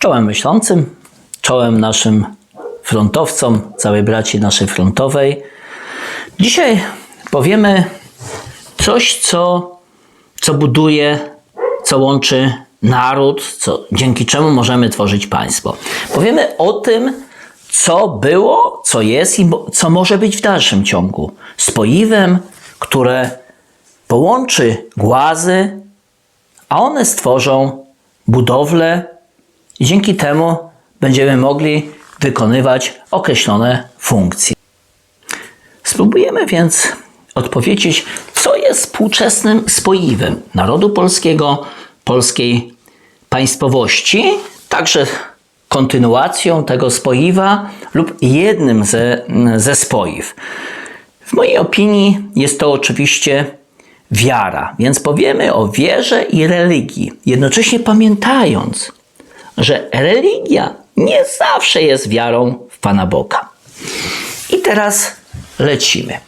Czołem myślącym, czołem naszym frontowcom, całej braci naszej frontowej. Dzisiaj powiemy coś, co, co buduje, co łączy naród, co, dzięki czemu możemy tworzyć państwo. Powiemy o tym, co było, co jest i co może być w dalszym ciągu. Spoiwem, które połączy głazy, a one stworzą budowlę i dzięki temu będziemy mogli wykonywać określone funkcje. Spróbujemy więc odpowiedzieć, co jest współczesnym spoiwem narodu polskiego, polskiej państwowości, także kontynuacją tego spoiwa lub jednym ze, ze spoiw. W mojej opinii jest to oczywiście wiara, więc powiemy o wierze i religii, jednocześnie pamiętając, że religia nie zawsze jest wiarą w Pana Boga. I teraz lecimy.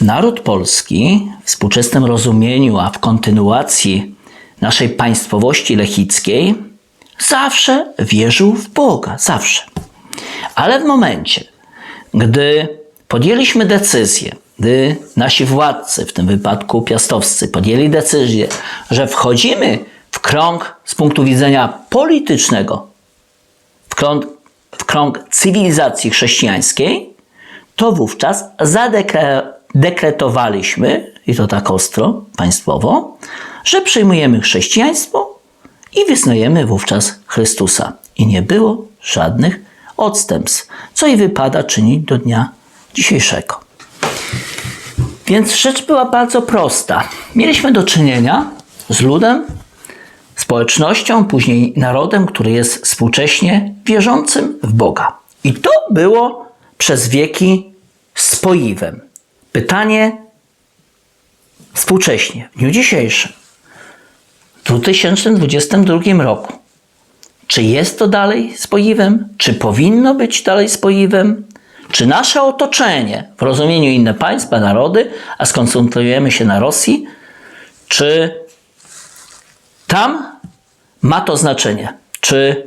Naród polski w współczesnym rozumieniu, a w kontynuacji naszej państwowości lechickiej, zawsze wierzył w Boga, zawsze. Ale w momencie, gdy podjęliśmy decyzję, gdy nasi władcy, w tym wypadku piastowscy, podjęli decyzję, że wchodzimy w krąg z punktu widzenia politycznego, w krąg, w krąg cywilizacji chrześcijańskiej, to wówczas zadekretowaliśmy, i to tak ostro, państwowo, że przyjmujemy chrześcijaństwo i wyznajemy wówczas Chrystusa. I nie było żadnych odstępstw, co i wypada czynić do dnia dzisiejszego. Więc rzecz była bardzo prosta. Mieliśmy do czynienia z ludem, społecznością, później narodem, który jest współcześnie wierzącym w Boga. I to było przez wieki spoiwem. Pytanie współcześnie, w dniu dzisiejszym, w 2022 roku, czy jest to dalej spoiwem? Czy powinno być dalej spoiwem? Czy nasze otoczenie, w rozumieniu inne państwa, narody, a skoncentrujemy się na Rosji, czy tam ma to znaczenie? Czy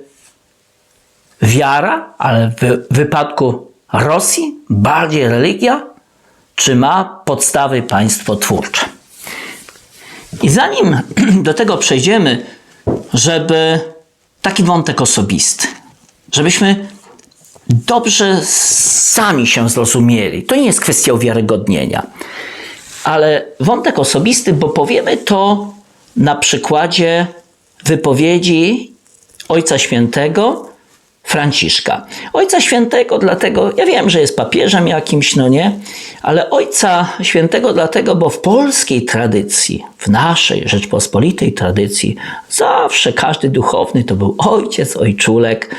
wiara, ale w wypadku Rosji bardziej religia, czy ma podstawy państwotwórcze? I zanim do tego przejdziemy, żeby taki wątek osobisty, żebyśmy dobrze sami się zrozumieli. To nie jest kwestia uwiarygodnienia, ale wątek osobisty, bo powiemy to na przykładzie wypowiedzi Ojca Świętego Franciszka. Ojca Świętego dlatego, ja wiem, że jest papieżem jakimś, no nie, ale Ojca Świętego dlatego, bo w polskiej tradycji, w naszej Rzeczpospolitej tradycji, zawsze każdy duchowny to był ojciec, ojczulek.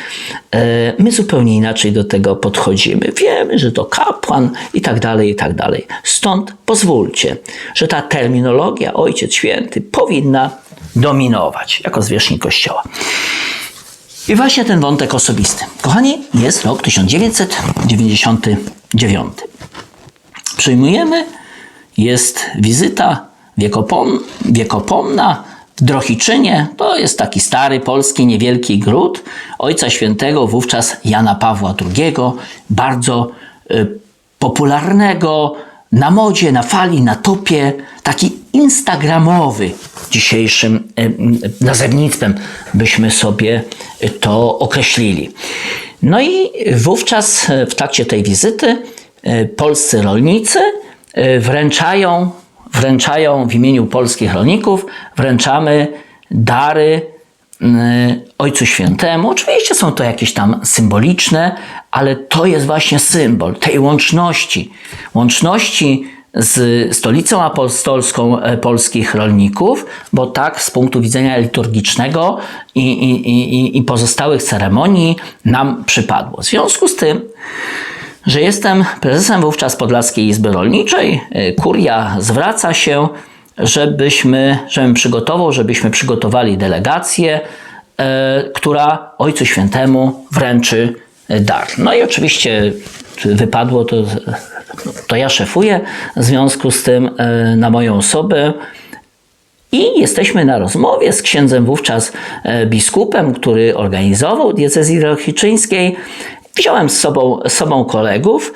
E, My zupełnie inaczej do tego podchodzimy. Wiemy, że to kapłan i tak dalej, i tak dalej. Stąd pozwólcie, że ta terminologia Ojciec Święty powinna dominować jako zwierzchnik Kościoła. I właśnie ten wątek osobisty. Kochani, jest rok 1999. Przyjmujemy, jest wizyta wiekopom, wiekopomna w Drohiczynie. To jest taki stary polski niewielki gród Ojca Świętego, wówczas Jana Pawła II, bardzo y, popularnego, na modzie, na fali, na topie, taki instagramowy dzisiejszym y, nazewnictwem byśmy sobie to określili. No i wówczas w trakcie tej wizyty y, polscy rolnicy wręczają, wręczają w imieniu polskich rolników, wręczamy dary Ojcu Świętemu. Oczywiście są to jakieś tam symboliczne, ale to jest właśnie symbol tej łączności. Łączności z stolicą apostolską e, polskich rolników, bo tak z punktu widzenia liturgicznego i, i, i, i pozostałych ceremonii nam przypadło. W związku z tym, że jestem prezesem wówczas Podlaskiej Izby Rolniczej, e, kuria zwraca się, żebyśmy, żebym przygotował, żebyśmy przygotowali delegację, e, która Ojcu Świętemu wręczy dar. No i oczywiście wypadło to, to ja szefuję, w związku z tym e, na moją osobę I jesteśmy na rozmowie z księdzem wówczas e, biskupem, który organizował diecezji rochiczyńskiej. Wziąłem z sobą, z sobą kolegów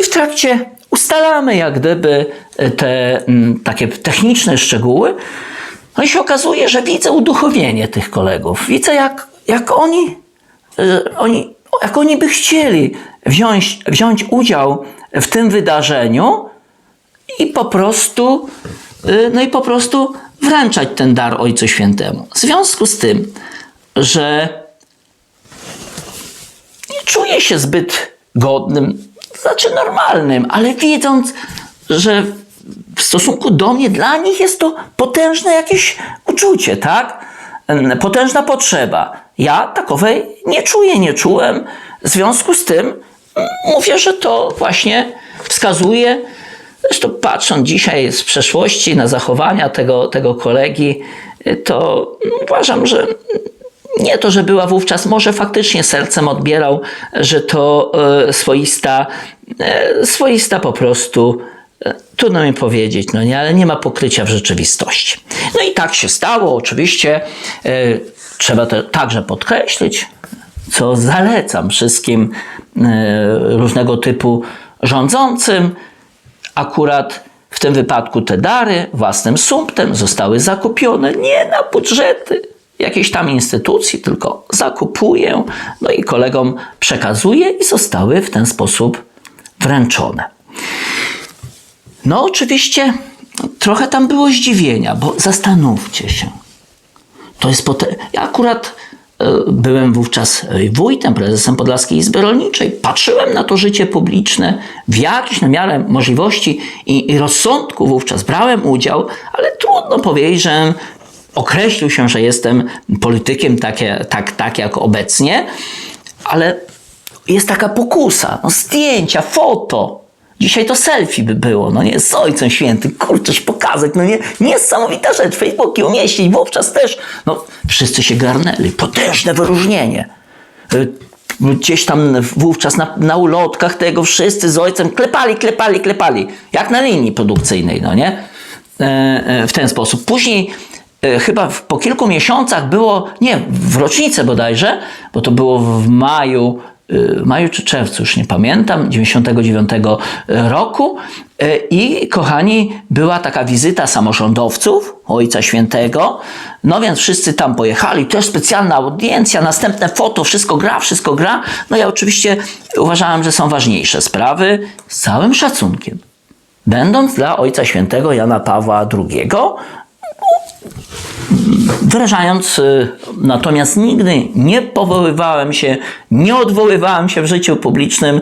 i w trakcie ustalamy jak gdyby e, te takie techniczne szczegóły. No i się okazuje, że widzę uduchowienie tych kolegów. Widzę jak, jak oni, oni, jak oni by chcieli wziąć, wziąć udział w tym wydarzeniu i po prostu, y, no i po prostu wręczać ten dar Ojcu Świętemu. W związku z tym, że nie czuję się zbyt godnym, znaczy normalnym, ale widząc, że w stosunku do mnie, dla nich jest to potężne jakieś uczucie, tak? Potężna potrzeba. Ja takowej nie czuję, nie czułem. W związku z tym mówię, że to właśnie wskazuje, zresztą patrząc dzisiaj z przeszłości na zachowania tego, tego kolegi, to uważam, że nie to, że była wówczas, może faktycznie sercem odbierał, że to e, swoista, e, swoista po prostu, trudno mi powiedzieć, no nie, ale nie ma pokrycia w rzeczywistości. No i tak się stało, oczywiście. Trzeba to także podkreślić, co zalecam wszystkim e, różnego typu rządzącym. Akurat w tym wypadku te dary własnym sumptem zostały zakupione nie na budżety jakiejś tam instytucji, tylko zakupuję, no i kolegom przekazuję i zostały w ten sposób wręczone. No, oczywiście trochę tam było zdziwienia, bo zastanówcie się. To jest potem. Ja akurat e, byłem wówczas wójtem, prezesem Podlaskiej Izby Rolniczej. Patrzyłem na to życie publiczne w jakiś na miarę możliwości i, i rozsądku wówczas brałem udział, ale trudno powiedzieć, że określił się, że jestem politykiem takie, tak, tak jak obecnie, ale jest taka pokusa. No zdjęcia, foto. Dzisiaj to selfie by było, no nie, z Ojcem Świętym, kurczę, pokazać, no nie, niesamowita rzecz, Facebooki umieścić, wówczas też, no wszyscy się garnęli, potężne wyróżnienie. Y, Gdzieś tam wówczas na, na ulotkach tego wszyscy z Ojcem klepali, klepali, klepali, jak na linii produkcyjnej, no nie, E, e, w ten sposób. Później e, chyba po kilku miesiącach było, nie, w rocznicę bodajże, bo to było w maju, maju czy czerwcu, już nie pamiętam, 99 roku. Y, I kochani, była taka wizyta samorządowców, Ojca Świętego. No więc wszyscy tam pojechali, też specjalna audiencja, następne foto, wszystko gra, wszystko gra. No ja oczywiście uważałem, że są ważniejsze sprawy, z całym szacunkiem. Będąc dla Ojca Świętego Jana Pawła II, wyrażając, y, natomiast nigdy nie powoływałem się, nie odwoływałem się w życiu publicznym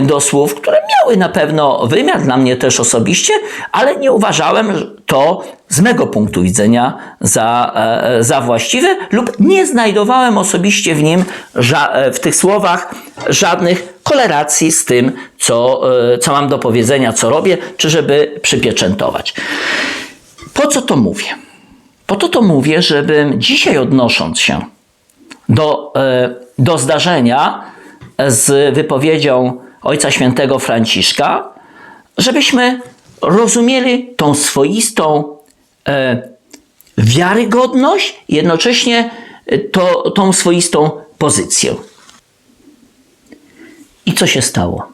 y, do słów, które miały na pewno wymiar dla mnie też osobiście, ale nie uważałem to z mego punktu widzenia za, e, za właściwe lub nie znajdowałem osobiście w nim, e, w tych słowach żadnych koleracji z tym, co, e, co mam do powiedzenia, co robię, czy żeby przypieczętować. Po co to mówię? Po to to mówię, żebym dzisiaj odnosząc się do, e, do zdarzenia z wypowiedzią Ojca Świętego Franciszka, żebyśmy rozumieli tą swoistą e, wiarygodność, jednocześnie to, tą swoistą pozycję. I co się stało?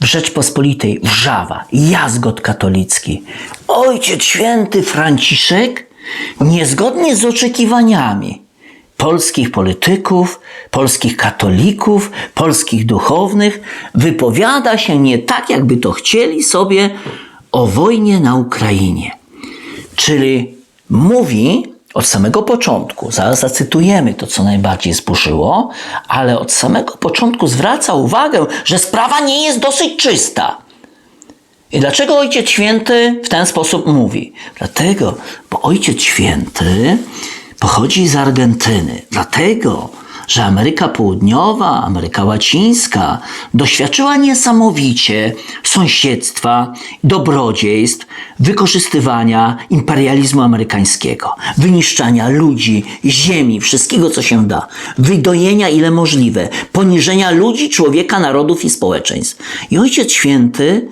W Rzeczpospolitej wrzawa, jazgot katolicki. Ojciec święty Franciszek, niezgodnie z oczekiwaniami polskich polityków, polskich katolików, polskich duchownych, wypowiada się nie tak, jakby to chcieli sobie o wojnie na Ukrainie. Czyli mówi od samego początku, zaraz zacytujemy to, co najbardziej zburzyło, ale od samego początku zwraca uwagę, że sprawa nie jest dosyć czysta. I dlaczego Ojciec Święty w ten sposób mówi? Dlatego, bo Ojciec Święty pochodzi z Argentyny. Dlatego, że Ameryka Południowa, Ameryka Łacińska doświadczyła niesamowicie sąsiedztwa, dobrodziejstw, wykorzystywania imperializmu amerykańskiego, wyniszczania ludzi, ziemi, wszystkiego co się da, wydojenia ile możliwe, poniżenia ludzi, człowieka, narodów i społeczeństw. I Ojciec Święty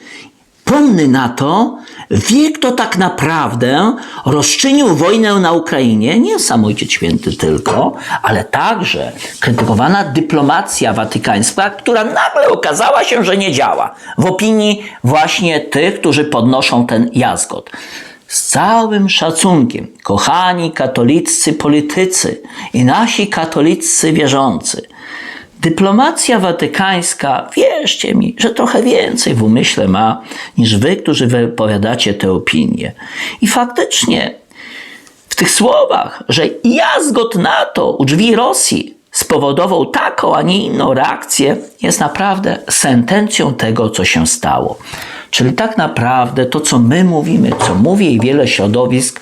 pomny na to, wie kto tak naprawdę rozczynił wojnę na Ukrainie, nie sam Ojciec Święty tylko, ale także krytykowana dyplomacja watykańska, która nagle okazała się, że nie działa. W opinii właśnie tych, którzy podnoszą ten jazgot. Z całym szacunkiem, kochani katoliccy politycy i nasi katolicy wierzący, Dyplomacja watykańska, wierzcie mi, że trochę więcej w umyśle ma niż wy, którzy wypowiadacie te opinie. I faktycznie w tych słowach, że jazgot NATO u drzwi Rosji spowodował taką, a nie inną reakcję, jest naprawdę sentencją tego, co się stało. Czyli tak naprawdę to, co my mówimy, co mówi wiele środowisk,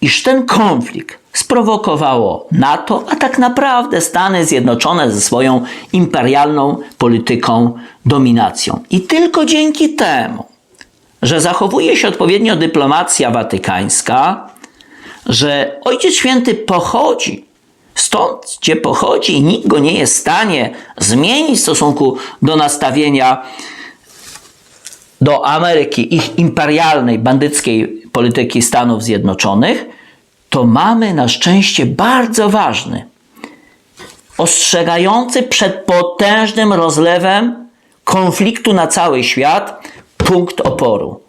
iż ten konflikt sprowokowało NATO, a tak naprawdę Stany Zjednoczone ze swoją imperialną polityką dominacją. I tylko dzięki temu, że zachowuje się odpowiednio dyplomacja watykańska, że Ojciec Święty pochodzi stąd, gdzie pochodzi i nikt go nie jest w stanie zmienić w stosunku do nastawienia do Ameryki, ich imperialnej, bandyckiej polityki Stanów Zjednoczonych, to mamy na szczęście bardzo ważny, ostrzegający przed potężnym rozlewem konfliktu na cały świat punkt oporu.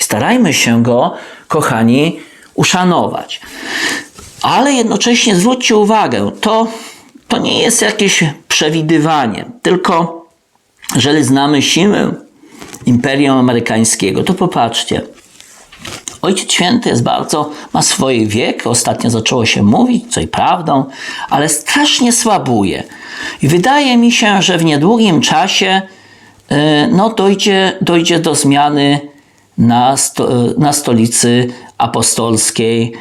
I starajmy się go, kochani, uszanować. Ale jednocześnie zwróćcie uwagę, to, to nie jest jakieś przewidywanie, tylko jeżeli znamy siłę Imperium Amerykańskiego, to popatrzcie. Ojciec Święty jest bardzo, ma swój wiek, ostatnio zaczęło się mówić, co i prawdą, ale strasznie słabuje. I wydaje mi się, że w niedługim czasie e, no, dojdzie, dojdzie do zmiany na, sto, na stolicy apostolskiej.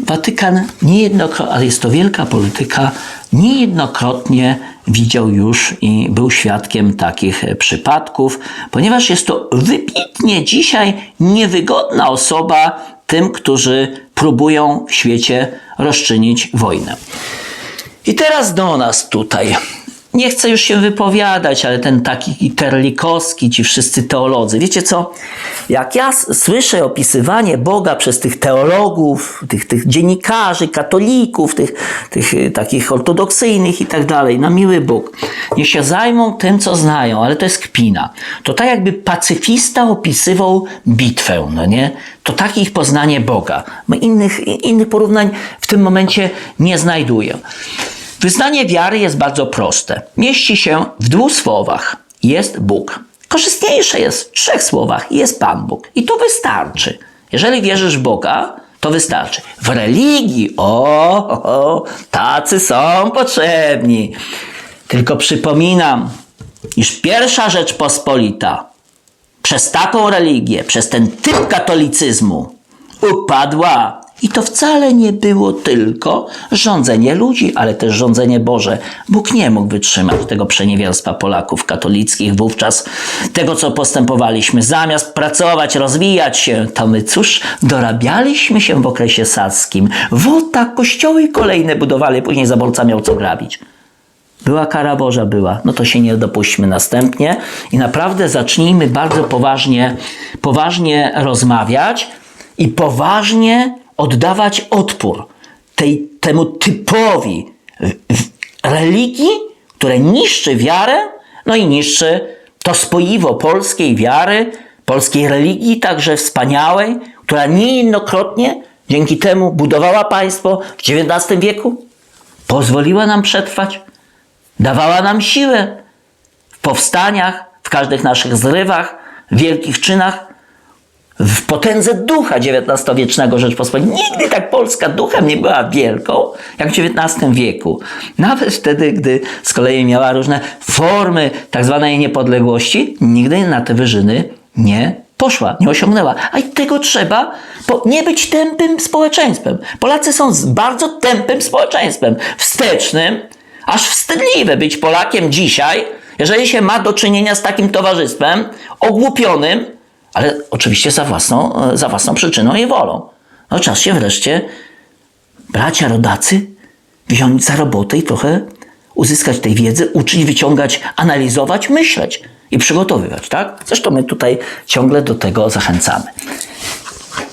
Watykan niejednokrotnie, ale jest to wielka polityka, niejednokrotnie widział już i był świadkiem takich przypadków, ponieważ jest to wybitnie dzisiaj niewygodna osoba tym, którzy próbują w świecie rozczynić wojnę. I teraz do nas tutaj nie chcę już się wypowiadać, ale ten taki Terlikowski, ci wszyscy teolodzy. Wiecie co? Jak ja słyszę opisywanie Boga przez tych teologów, tych, tych dziennikarzy, katolików, tych, tych y, takich ortodoksyjnych i tak dalej, na miły Bóg, niech się zajmą tym, co znają, ale to jest kpina. To tak jakby pacyfista opisywał bitwę, no nie? To takie ich poznanie Boga. Innych, innych porównań w tym momencie nie znajduję. Wyznanie wiary jest bardzo proste. Mieści się w dwóch słowach. Jest Bóg. Korzystniejsze jest w trzech słowach. Jest Pan Bóg. I to wystarczy. Jeżeli wierzysz w Boga, to wystarczy. W religii, o, o tacy są potrzebni. Tylko przypominam, iż pierwsza rzecz pospolita przez taką religię, przez ten typ katolicyzmu upadła i to wcale nie było tylko rządzenie ludzi, ale też rządzenie Boże. Bóg nie mógł wytrzymać tego przeniewierstwa Polaków katolickich wówczas, tego co postępowaliśmy. Zamiast pracować, rozwijać się, to my cóż, dorabialiśmy się w okresie saskim. Wota, kościoły kolejne budowali, później zaborca miał co grabić. Była kara Boża, była. No to się nie dopuśćmy następnie i naprawdę zacznijmy bardzo poważnie, poważnie rozmawiać i poważnie oddawać odpór tej, temu typowi religii, które niszczy wiarę, no i niszczy to spoiwo polskiej wiary, polskiej religii, także wspaniałej, która niejednokrotnie dzięki temu budowała państwo w XIX wieku, pozwoliła nam przetrwać, dawała nam siłę w powstaniach, w każdych naszych zrywach, w wielkich czynach w potędze ducha XIX-wiecznego Rzeczpospolitej. Nigdy tak Polska duchem nie była wielką, jak w XIX wieku. Nawet wtedy, gdy z kolei miała różne formy tak zwanej niepodległości, nigdy na te wyżyny nie poszła, nie osiągnęła. A i tego trzeba nie być tępym społeczeństwem. Polacy są bardzo tępym społeczeństwem, wstecznym, aż wstydliwe być Polakiem dzisiaj, jeżeli się ma do czynienia z takim towarzystwem ogłupionym, ale oczywiście za własną, za własną przyczyną i wolą. No czas się wreszcie, bracia rodacy, wziąć za robotę i trochę uzyskać tej wiedzy, uczyć, wyciągać, analizować, myśleć. i przygotowywać, tak? Zresztą my tutaj ciągle do tego zachęcamy.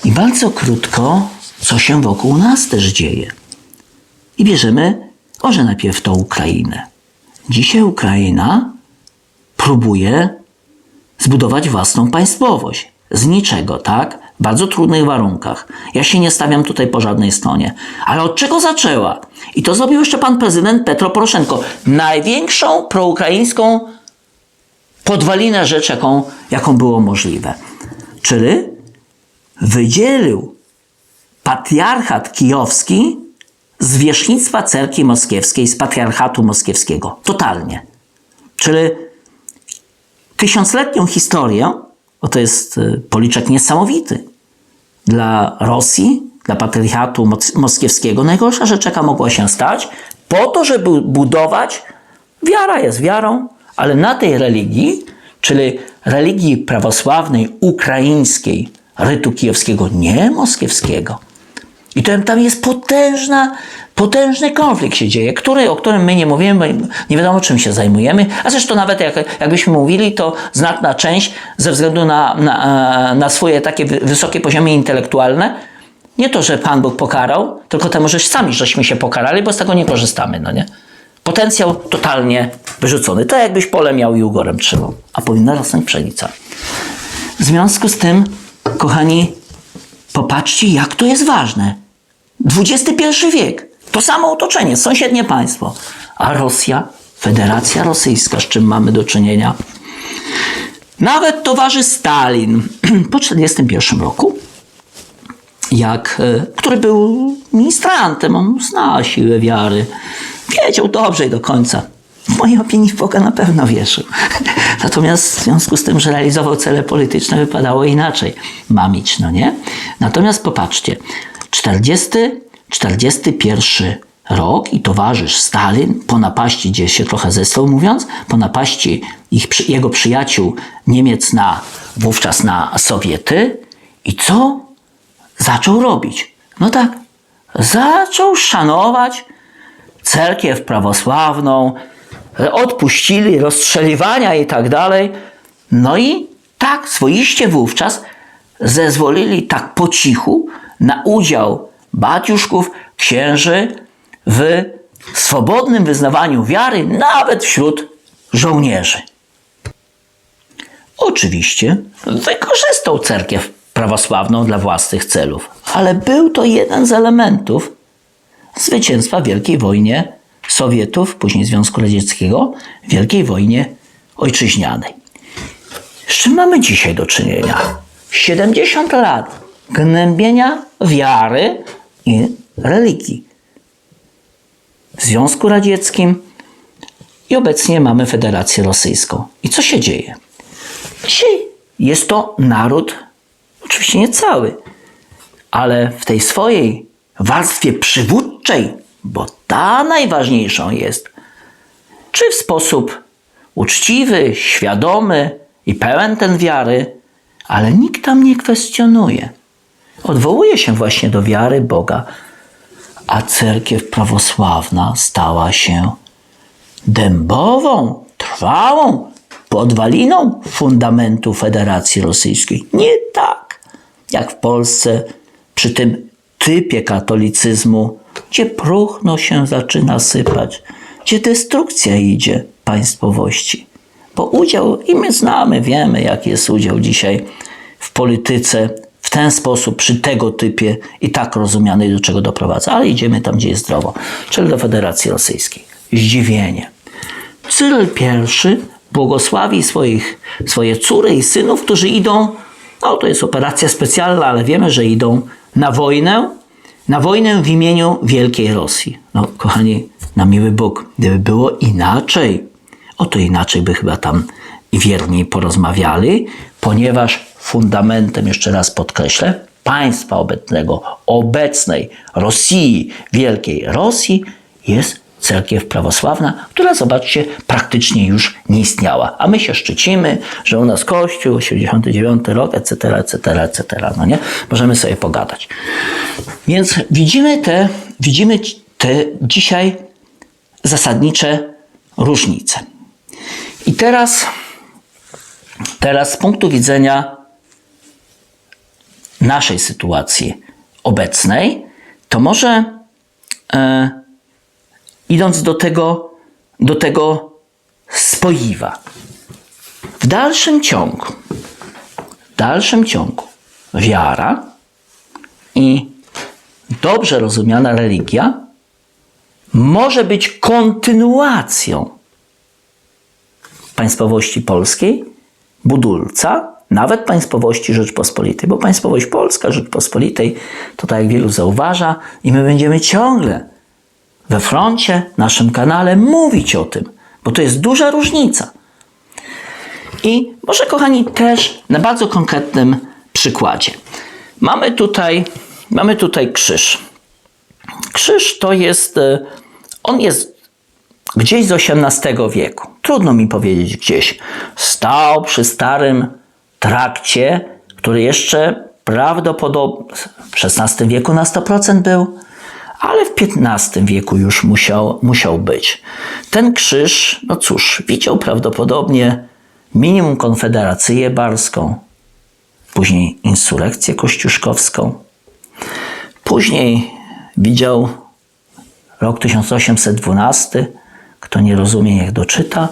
I bardzo krótko, co się wokół nas też dzieje. I bierzemy może najpierw tą Ukrainę. Dzisiaj Ukraina próbuje zbudować własną państwowość. Z niczego, tak? W bardzo trudnych warunkach. Ja się nie stawiam tutaj po żadnej stronie. Ale od czego zaczęła? I to zrobił jeszcze pan prezydent Petro Poroszenko. Największą proukraińską podwalinę rzecz, jaką, jaką było możliwe. Czyli wydzielił patriarchat kijowski z wierzchnictwa cerkwi moskiewskiej, z patriarchatu moskiewskiego. Totalnie. Czyli tysiącletnią historię, bo to jest y, policzek niesamowity, dla Rosji, dla patriarchatu moskiewskiego, najgorsza rzecz, jaka mogła się stać, po to, żeby budować, wiara jest wiarą, ale na tej religii, czyli religii prawosławnej, ukraińskiej, rytu kijowskiego, nie moskiewskiego. I to tam jest potężna, potężny konflikt się dzieje, który, o którym my nie mówimy, bo nie wiadomo czym się zajmujemy, a zresztą nawet jak, jakbyśmy mówili, to znaczna część ze względu na, na, na swoje takie wy- wysokie poziomy intelektualne, nie to, że Pan Bóg pokarał, tylko temu, że sami żeśmy się pokarali, bo z tego nie korzystamy, no nie? Potencjał totalnie wyrzucony. To jakbyś pole miał i ugorem trzymał, a powinna rosnąć pszenica. W związku z tym, kochani, popatrzcie, jak to jest ważne. XXI wiek. To samo otoczenie, sąsiednie państwo. A Rosja, Federacja Rosyjska, z czym mamy do czynienia. Nawet towarzy Stalin po 1941 roku, jak, e, który był ministrantem, on zna siłę wiary, wiedział dobrze i do końca. W mojej opinii w Boga na pewno wierzył. Natomiast w związku z tym, że realizował cele polityczne, wypadało inaczej mamić, no nie? Natomiast popatrzcie, 40, 41 rok i towarzysz Stalin po napaści, gdzie się trochę zesłał mówiąc, po napaści ich, jego przyjaciół Niemiec na, wówczas na Sowiety i co zaczął robić? No tak, zaczął szanować cerkiew prawosławną, odpuścili rozstrzeliwania i tak dalej. No i tak swoiście wówczas zezwolili tak po cichu na udział baciuszków, księży w swobodnym wyznawaniu wiary nawet wśród żołnierzy. Oczywiście wykorzystał cerkiew prawosławną dla własnych celów, ale był to jeden z elementów zwycięstwa w Wielkiej Wojnie Sowietów, później Związku Radzieckiego, Wielkiej Wojnie Ojczyźnianej. Z czym mamy dzisiaj do czynienia? 70 lat gnębienia wiary i religii. W Związku Radzieckim i obecnie mamy Federację Rosyjską. I co się dzieje? Dzisiaj jest to naród, oczywiście nie cały, ale w tej swojej warstwie przywódczej, bo ta najważniejszą jest, czy w sposób uczciwy, świadomy i pełen ten wiary, ale nikt tam nie kwestionuje. Odwołuje się właśnie do wiary Boga, a cerkiew prawosławna stała się dębową, trwałą podwaliną fundamentu Federacji Rosyjskiej. Nie tak jak w Polsce przy tym typie katolicyzmu, gdzie próchno się zaczyna sypać, gdzie destrukcja idzie państwowości. Bo udział, i my znamy, wiemy, jaki jest udział dzisiaj w polityce ten sposób, przy tego typie i tak rozumianej, do czego doprowadza. Ale idziemy tam, gdzie jest zdrowo, czyli do Federacji Rosyjskiej. Zdziwienie. Cyryl I błogosławi swoich, swoje córy i synów, którzy idą, no to jest operacja specjalna, ale wiemy, że idą na wojnę, na wojnę w imieniu Wielkiej Rosji. No, kochani, na miły Bóg, gdyby było inaczej, oto inaczej by chyba tam wierni porozmawiali, ponieważ fundamentem, jeszcze raz podkreślę, państwa obecnego, obecnej Rosji, Wielkiej Rosji jest cerkiew prawosławna, która, zobaczcie, praktycznie już nie istniała. A my się szczycimy, że u nas Kościół, 89 rok, etc., etc., etc., no nie? Możemy sobie pogadać. Więc widzimy te, widzimy te dzisiaj zasadnicze różnice. I teraz Teraz z punktu widzenia naszej sytuacji obecnej, to może e, idąc do tego, do tego spoiwa, w dalszym ciągu, w dalszym ciągu wiara i dobrze rozumiana religia może być kontynuacją państwowości polskiej, budulca, nawet państwowości Rzeczpospolitej, bo państwowość polska Rzeczpospolitej to tak jak wielu zauważa i my będziemy ciągle we froncie, naszym kanale mówić o tym, bo to jest duża różnica. I może, kochani, też na bardzo konkretnym przykładzie. Mamy tutaj, mamy tutaj krzyż. Krzyż to jest, e, on jest gdzieś z XVIII wieku. Trudno mi powiedzieć gdzieś. Stał przy starym trakcie, który jeszcze prawdopodobnie w XVI wieku na 100% był, ale w XV wieku już musiał, musiał być. Ten krzyż, no cóż, widział prawdopodobnie minimum konfederacyję barską, później insurekcję kościuszkowską, później widział rok 1812, kto nie rozumie, niech doczyta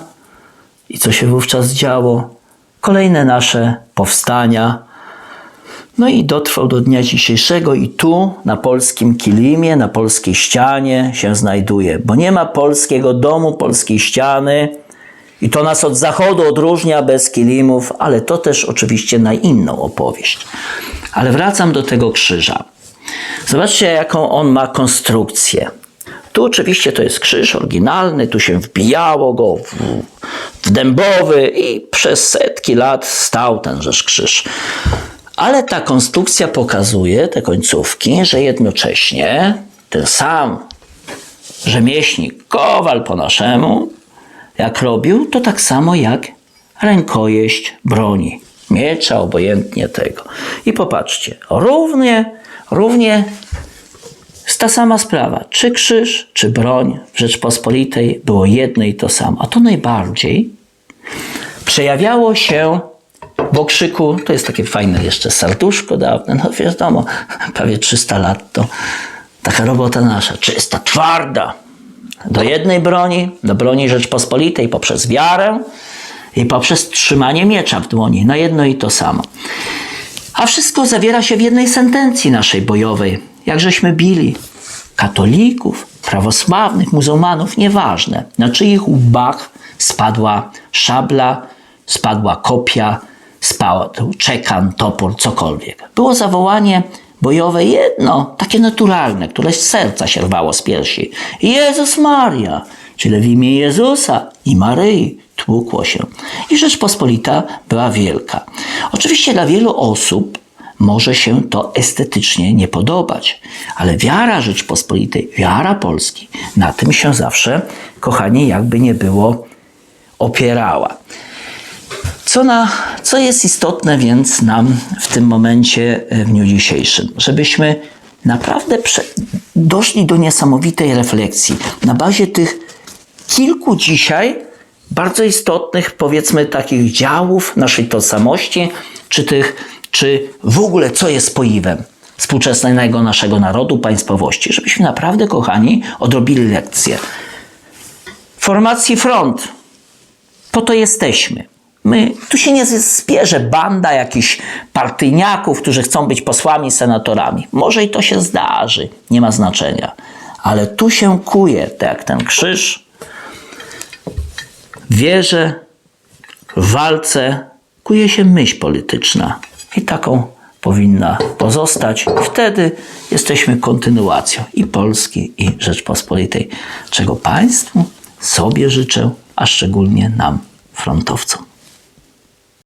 i co się wówczas działo. Kolejne nasze powstania. No i dotrwał do dnia dzisiejszego i tu na polskim kilimie, na polskiej ścianie się znajduje, bo nie ma polskiego domu, polskiej ściany i to nas od zachodu odróżnia bez kilimów, ale to też oczywiście na inną opowieść. Ale wracam do tego krzyża. Zobaczcie, jaką on ma konstrukcję. Tu oczywiście to jest krzyż oryginalny, tu się wbijało go w, w dębowy i przez setki lat stał tenżeż krzyż. Ale ta konstrukcja pokazuje, te końcówki, że jednocześnie ten sam rzemieślnik, kowal po naszemu, jak robił, to tak samo jak rękojeść broni, miecza, obojętnie tego. I popatrzcie, równie, równie jest ta sama sprawa. Czy krzyż, czy broń w Rzeczpospolitej było jedno i to samo. A to najbardziej przejawiało się w okrzyku, to jest takie fajne jeszcze serduszko dawne, no wiadomo, prawie 300 lat to taka robota nasza, czysta, twarda. Do jednej broni, do broni Rzeczpospolitej poprzez wiarę i poprzez trzymanie miecza w dłoni. No jedno i to samo. A wszystko zawiera się w jednej sentencji naszej bojowej. Jak żeśmy bili katolików, prawosławnych, muzułmanów, nieważne. Na czyich łbach spadła szabla, spadła kopia, spadł czekan, topór, cokolwiek. Było zawołanie bojowe jedno, takie naturalne, które z serca się rwało z piersi. Jezus Maria, czyli w imię Jezusa i Maryi tłukło się. I Rzeczpospolita była wielka. Oczywiście dla wielu osób może się to estetycznie nie podobać, ale wiara Rzeczpospolitej, wiara Polski, na tym się zawsze, kochani, jakby nie było, opierała. Co, na, co jest istotne więc nam w tym momencie, e, w dniu dzisiejszym? Żebyśmy naprawdę prze, doszli do niesamowitej refleksji na bazie tych kilku dzisiaj bardzo istotnych, powiedzmy, takich działów naszej tożsamości, czy tych, czy w ogóle co jest spoiwem współczesnego naszego narodu, państwowości, żebyśmy naprawdę, kochani, odrobili lekcję. Formacji front, po to jesteśmy. My, tu się nie zbierze banda jakichś partyjniaków, którzy chcą być posłami, senatorami. Może i to się zdarzy, nie ma znaczenia. Ale tu się kuje, tak jak ten krzyż, w wierze, w walce kuje się myśl polityczna. I taką powinna pozostać. Wtedy jesteśmy kontynuacją i Polski, i Rzeczpospolitej, czego Państwu, sobie życzę, a szczególnie nam, frontowcom.